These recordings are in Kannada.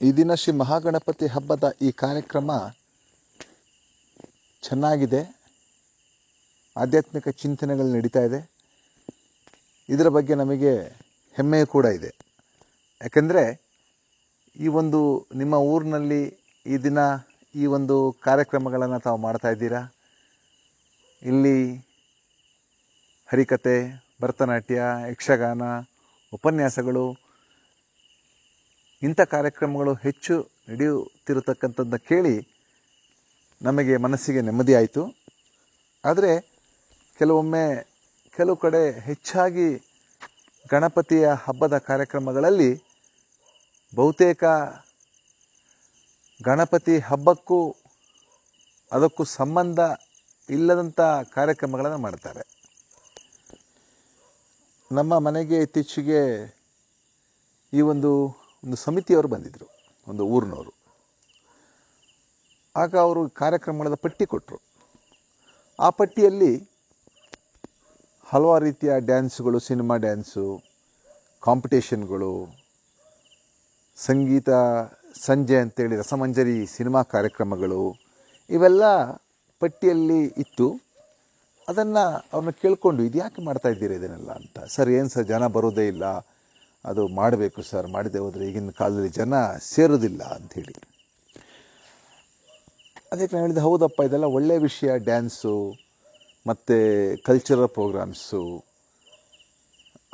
ಈ ದಿನ ಶ್ರೀ ಮಹಾಗಣಪತಿ ಹಬ್ಬದ ಈ ಕಾರ್ಯಕ್ರಮ ಚೆನ್ನಾಗಿದೆ. ಆಧ್ಯಾತ್ಮಿಕ ಚಿಂತನೆಗಳು ನಡೀತಾ ಇದೆ. ಇದರ ಬಗ್ಗೆ ನಮಗೆ ಹೆಮ್ಮೆ ಕೂಡ ಇದೆ. ಯಾಕೆಂದರೆ ಈ ಒಂದು ನಿಮ್ಮ ಊರಿನಲ್ಲಿ ಈ ದಿನ ಈ ಒಂದು ಕಾರ್ಯಕ್ರಮಗಳನ್ನು ತಾವು ಮಾಡ್ತಾ ಇದ್ದೀರಾ? ಇಲ್ಲಿ ಹರಿಕತೆ, ಭರತನಾಟ್ಯ, ಯಕ್ಷಗಾನ, ಉಪನ್ಯಾಸಗಳು ಇಂಥ ಕಾರ್ಯಕ್ರಮಗಳು ಹೆಚ್ಚು ನಡೆಯುತ್ತಿರತಕ್ಕಂಥದ್ದನ್ನ ಕೇಳಿ ನಮಗೆ ಮನಸ್ಸಿಗೆ ನೆಮ್ಮದಿ ಆಯಿತು. ಆದರೆ ಕೆಲವೊಮ್ಮೆ ಕೆಲವು ಕಡೆ ಹೆಚ್ಚಾಗಿ ಗಣಪತಿಯ ಹಬ್ಬದ ಕಾರ್ಯಕ್ರಮಗಳಲ್ಲಿ ಬಹುತೇಕ ಗಣಪತಿ ಹಬ್ಬಕ್ಕೂ ಅದಕ್ಕೂ ಸಂಬಂಧ ಇಲ್ಲದಂಥ ಕಾರ್ಯಕ್ರಮಗಳನ್ನು ಮಾಡ್ತಾರೆ. ನಮ್ಮ ಮನೆಗೆ ಇತ್ತೀಚೆಗೆ ಈ ಒಂದು ಒಂದು ಸಮಿತಿಯವರು ಬಂದಿದ್ದರು ಒಂದು ಊರಿನವರು. ಆಗ ಅವರು ಕಾರ್ಯಕ್ರಮಗಳ ಪಟ್ಟಿ ಕೊಟ್ಟರು ಆ ಪಟ್ಟಿಯಲ್ಲಿ ಹಲವಾರು ರೀತಿಯ ಡ್ಯಾನ್ಸ್ಗಳು, ಸಿನಿಮಾ ಡ್ಯಾನ್ಸು, ಕಾಂಪಿಟೇಷನ್ಗಳು, ಸಂಗೀತ, ಸಂಜೆ ಅಂತೇಳಿ ರಸಮಂಜರಿ ಸಿನಿಮಾ ಕಾರ್ಯಕ್ರಮಗಳು, ಇವೆಲ್ಲ ಪಟ್ಟಿಯಲ್ಲಿ ಇತ್ತು. ಅದನ್ನು ಅವ್ರನ್ನ ಕೇಳಿಕೊಂಡು ಇದು ಯಾಕೆ ಮಾಡ್ತಾ ಇದ್ದೀರಾ ಇದನ್ನೆಲ್ಲ? ಅಂತ. ಸರ್, ಏನು ಸರ್, ಜನ ಬರೋದೇ ಇಲ್ಲ. ಅದು ಮಾಡಬೇಕು ಸರ್, ಮಾಡಿದೆ ಹೋದರೆ ಈಗಿನ ಕಾಲದಲ್ಲಿ ಜನ ಸೇರೋದಿಲ್ಲ ಅಂಥೇಳಿ ಅದಕ್ಕೆ ನಾನು ಹೇಳಿದೆ ಹೌದಪ್ಪ, ಇದೆಲ್ಲ ಒಳ್ಳೆಯ ವಿಷಯ, ಡ್ಯಾನ್ಸು, ಮತ್ತು ಕಲ್ಚರಲ್ ಪ್ರೋಗ್ರಾಮ್ಸು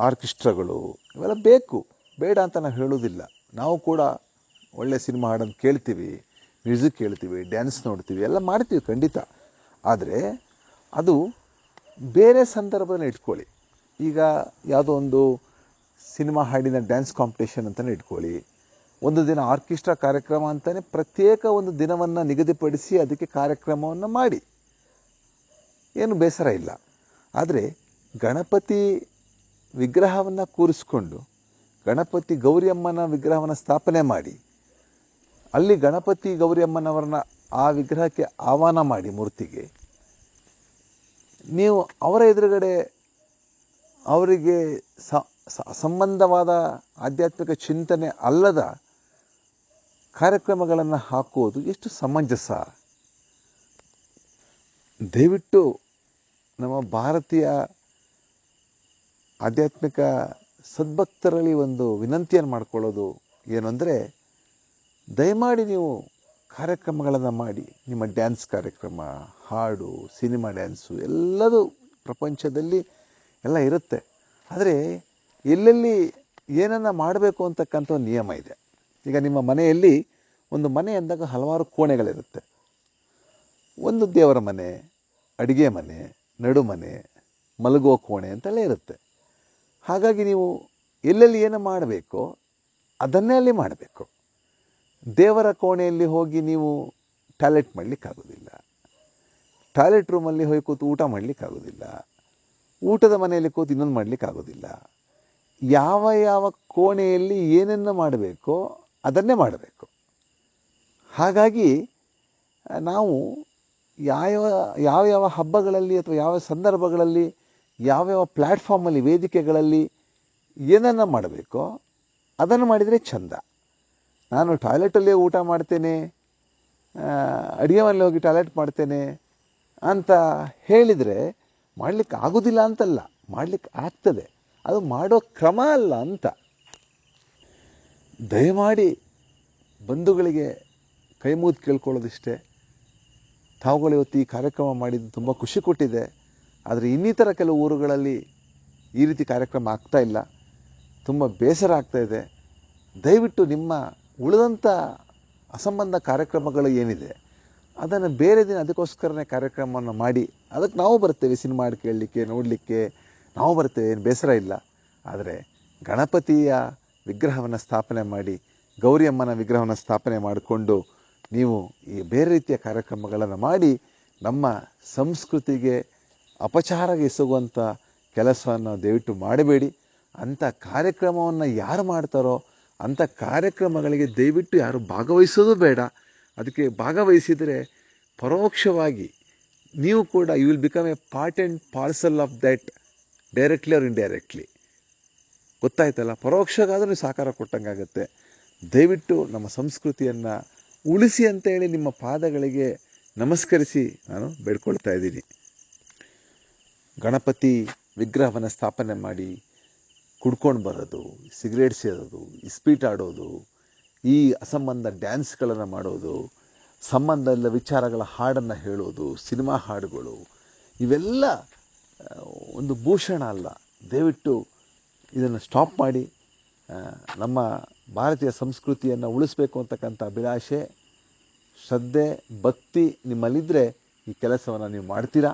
ಆರ್ಕೆಸ್ಟ್ರಾಗಳು, ಇವೆಲ್ಲ ಬೇಕು. ಬೇಡ ಅಂತ ನಾವು ಹೇಳೋದಿಲ್ಲ ನಾವು ಕೂಡ ಒಳ್ಳೆ ಸಿನಿಮಾ ಹಾಡನ್ನು ಕೇಳ್ತೀವಿ, ಮ್ಯೂಸಿಕ್ ಕೇಳ್ತೀವಿ, ಡ್ಯಾನ್ಸ್ ನೋಡ್ತೀವಿ, ಎಲ್ಲ ಮಾಡ್ತೀವಿ ಖಂಡಿತ. ಆದರೆ ಅದು ಬೇರೆ ಸಂದರ್ಭದಲ್ಲಿ ಇಟ್ಕೊಳ್ಳಿ. ಈಗ ಯಾವುದೋ ಒಂದು ಸಿನಿಮಾ ಹಾಡಿನ ಡ್ಯಾನ್ಸ್ ಕಾಂಪಿಟೇಷನ್ ಅಂತಲೇ ಇಟ್ಕೊಳ್ಳಿ. ಒಂದು ದಿನ ಆರ್ಕೆಸ್ಟ್ರಾ ಕಾರ್ಯಕ್ರಮ ಅಂತಲೇ ಪ್ರತ್ಯೇಕ ಒಂದು ದಿನವನ್ನು ನಿಗದಿಪಡಿಸಿ ಅದಕ್ಕೆ ಕಾರ್ಯಕ್ರಮವನ್ನು ಮಾಡಿ. ಏನು ಬೇಸರ ಇಲ್ಲ. ಆದರೆ ಗಣಪತಿ ವಿಗ್ರಹವನ್ನು ಕೂರಿಸ್ಕೊಂಡು, ಗಣಪತಿ ಗೌರಿಯಮ್ಮನ ವಿಗ್ರಹವನ್ನು ಸ್ಥಾಪನೆ ಮಾಡಿ, ಅಲ್ಲಿ ಗಣಪತಿ ಗೌರಿಯಮ್ಮನವರನ್ನ ಆ ವಿಗ್ರಹಕ್ಕೆ ಆಹ್ವಾನ ಮಾಡಿ ಮೂರ್ತಿಗೆ. ನೀವು ಅವರ ಎದುರುಗಡೆ ಅವರಿಗೆ ಸಂಬಂಧವಾದ ಆಧ್ಯಾತ್ಮಿಕ ಚಿಂತನೆ ಅಲ್ಲದ ಕಾರ್ಯಕ್ರಮಗಳನ್ನು ಹಾಕುವುದು ಎಷ್ಟು ಸಮಂಜಸ. ದಯವಿಟ್ಟು ನಮ್ಮ ಭಾರತೀಯ ಆಧ್ಯಾತ್ಮಿಕ ಸದ್ಭಕ್ತರಲ್ಲಿ ಒಂದು ವಿನಂತಿಯನ್ನು ಮಾಡಿಕೊಳ್ಳೋದು ಏನು ಅಂದರೆ ದಯಮಾಡಿ ನೀವು ಕಾರ್ಯಕ್ರಮಗಳನ್ನು ಮಾಡಿ, ನಿಮ್ಮ ಡ್ಯಾನ್ಸ್ ಕಾರ್ಯಕ್ರಮ, ಹಾಡು, ಸಿನಿಮಾ ಡ್ಯಾನ್ಸು ಎಲ್ಲದೂ ಪ್ರಪಂಚದಲ್ಲಿ ಎಲ್ಲ ಇರುತ್ತೆ. ಆದರೆ ಎಲ್ಲೆಲ್ಲಿ ಏನನ್ನು ಮಾಡಬೇಕು ಅಂತಕ್ಕಂಥ ನಿಯಮ ಇದೆ. ಈಗ ನಿಮ್ಮ ಮನೆಯಲ್ಲಿ ಒಂದು ಮನೆ ಅಂದಾಗ ಹಲವಾರು ಕೋಣೆಗಳಿರುತ್ತೆ. ಒಂದು ದೇವರ ಮನೆ, ಅಡುಗೆ ಮನೆ ನಡುಮನೆ ಮಲಗುವ ಕೋಣೆ ಅಂತೆಲ್ಲ ಇರುತ್ತೆ. ಹಾಗಾಗಿ ನೀವು ಎಲ್ಲೆಲ್ಲಿ ಏನು ಮಾಡಬೇಕೋ ಅದನ್ನೇ ಅಲ್ಲಿ ಮಾಡಬೇಕು. ದೇವರ ಕೋಣೆಯಲ್ಲಿ ಹೋಗಿ ನೀವು ಟಾಯ್ಲೆಟ್ ಮಾಡಲಿಕ್ಕಾಗೋದಿಲ್ಲ. ಟಾಯ್ಲೆಟ್ ರೂಮಲ್ಲಿ ಹೋಗಿ ಕೂತು ಊಟ ಮಾಡಲಿಕ್ಕಾಗೋದಿಲ್ಲ. ಊಟದ ಮನೆಯಲ್ಲಿ ಕೂತು ಇನ್ನೊಂದು ಮಾಡಲಿಕ್ಕಾಗೋದಿಲ್ಲ ಯಾವ ಯಾವ ಕೋಣೆಯಲ್ಲಿ ಏನನ್ನು ಮಾಡಬೇಕೋ ಅದನ್ನೇ ಮಾಡಬೇಕು. ಹಾಗಾಗಿ, ನಾವು ಯಾವ ಯಾವ ಯಾವ ಹಬ್ಬಗಳಲ್ಲಿ ಅಥವಾ ಯಾವ ಸಂದರ್ಭಗಳಲ್ಲಿ ಯಾವ್ಯಾವ ಪ್ಲ್ಯಾಟ್ಫಾರ್ಮಲ್ಲಿ ವೇದಿಕೆಗಳಲ್ಲಿ ಏನನ್ನು ಮಾಡಬೇಕೋ ಅದನ್ನು ಮಾಡಿದರೆ ಚಂದ. ನಾನು ಟಾಯ್ಲೆಟಲ್ಲೇ ಊಟ ಮಾಡ್ತೇನೆ ಅಡುಗೆ ಮನೆಯಲ್ಲಿ ಹೋಗಿ ಟಾಯ್ಲೆಟ್ ಮಾಡ್ತೇನೆ ಅಂತ ಹೇಳಿದರೆ ಮಾಡಲಿಕ್ಕೆ ಆಗೋದಿಲ್ಲ ಅಂತಲ್ಲ, ಮಾಡಲಿಕ್ಕೆ ಆಗ್ತದೆ. ಅದು ಮಾಡೋ ಕ್ರಮ ಅಲ್ಲ ಅಂತ. ದಯಮಾಡಿ ಬಂಧುಗಳಿಗೆ ಕೈ ಮುಗಿದು ಕೇಳ್ಕೊಳ್ಳೋದಿಷ್ಟೇ. ತಾವುಗಳು ಇವತ್ತು ಈ ಕಾರ್ಯಕ್ರಮ ಮಾಡಿದ್ದು ತುಂಬ ಖುಷಿ ಕೊಟ್ಟಿದೆ. ಆದರೆ ಇನ್ನಿತರ ಕೆಲವು ಊರುಗಳಲ್ಲಿ ಈ ರೀತಿ ಕಾರ್ಯಕ್ರಮ ಆಗ್ತಾ ಇಲ್ಲ. ತುಂಬ ಬೇಸರ ಆಗ್ತಾ ಇದೆ. ದಯವಿಟ್ಟು ನಿಮ್ಮ ಉಳಿದಂಥ ಅಸಂಬಂಧ ಕಾರ್ಯಕ್ರಮಗಳು ಏನಿದೆ? ಅದನ್ನು ಬೇರೆ ದಿನ ಅದಕ್ಕೋಸ್ಕರನೇ ಕಾರ್ಯಕ್ರಮವನ್ನು ಮಾಡಿ, ಅದಕ್ಕೆ ನಾವು ಬರ್ತೇವೆ ಸಿನಿಮಾ ಕೇಳಲಿಕ್ಕೆ, ನೋಡಲಿಕ್ಕೆ. ನಾವು ಬರ್ತೇವೆ, ಏನು ಬೇಸರ ಇಲ್ಲ. ಆದರೆ ಗಣಪತಿಯ ವಿಗ್ರಹವನ್ನು ಸ್ಥಾಪನೆ ಮಾಡಿ, ಗೌರಿಯಮ್ಮನ ವಿಗ್ರಹವನ್ನು ಸ್ಥಾಪನೆ ಮಾಡಿಕೊಂಡು ನೀವು ಈ ಬೇರೆ ರೀತಿಯ ಕಾರ್ಯಕ್ರಮಗಳನ್ನು ಮಾಡಿ, ನಮ್ಮ ಸಂಸ್ಕೃತಿಗೆ ಅಪಚಾರ ಎಸಗುವಂಥ ಕೆಲಸವನ್ನು ದಯವಿಟ್ಟು ಮಾಡಬೇಡಿ. ಅಂಥ ಕಾರ್ಯಕ್ರಮವನ್ನು ಯಾರು ಮಾಡ್ತಾರೋ ಅಂಥ ಕಾರ್ಯಕ್ರಮಗಳಿಗೆ ದಯವಿಟ್ಟು ಯಾರು ಭಾಗವಹಿಸೋದು ಬೇಡ. ಅದಕ್ಕೆ ಭಾಗವಹಿಸಿದರೆ ಪರೋಕ್ಷವಾಗಿ ನೀವು ಕೂಡ you will become a part and parcel of that directly or indirectly ಗೊತ್ತಾಯ್ತಲ್ಲ? ಪರೋಕ್ಷಗಾದರೂ ನೀವು ಸಹಕಾರ ಕೊಟ್ಟಂಗಾಗುತ್ತೆ. ದಯವಿಟ್ಟು ನಮ್ಮ ಸಂಸ್ಕೃತಿಯನ್ನು ಉಳಿಸಿ ಅಂತೇಳಿ ನಿಮ್ಮ ಪಾದಗಳಿಗೆ ನಮಸ್ಕರಿಸಿ ನಾನು ಬೇಡ್ಕೊಳ್ತಾ ಇದ್ದೀನಿ. ಗಣಪತಿ ವಿಗ್ರಹವನ್ನು ಸ್ಥಾಪನೆ ಮಾಡಿ ಕುಡ್ಕೊಂಡು ಬರೋದು, ಸಿಗರೇಟ್ ಸೇರೋದು ಇಸ್ಪೀಟ್ ಆಡೋದು ಈ ಅಸಂಬಂಧ ಡ್ಯಾನ್ಸ್ಗಳನ್ನು ಮಾಡೋದು, ಸಂಬಂಧ ಇಲ್ಲ ವಿಚಾರಗಳ ಹಾಡನ್ನು ಹೇಳೋದು, ಸಿನಿಮಾ ಹಾಡುಗಳು, ಇವೆಲ್ಲ ಒಂದು ಭೂಷಣ ಅಲ್ಲ. ದಯವಿಟ್ಟು ಇದನ್ನು ಸ್ಟಾಪ್ ಮಾಡಿ. ನಮ್ಮ ಭಾರತೀಯ ಸಂಸ್ಕೃತಿಯನ್ನು ಉಳಿಸ್ಬೇಕು ಅಂತಕ್ಕಂಥ ಅಭಿಲಾಷೆ, ಶ್ರದ್ಧೆ, ಭಕ್ತಿ ನಿಮ್ಮಲ್ಲಿದ್ದರೆ ಈ ಕೆಲಸವನ್ನು ನೀವು ಮಾಡ್ತೀರಾ?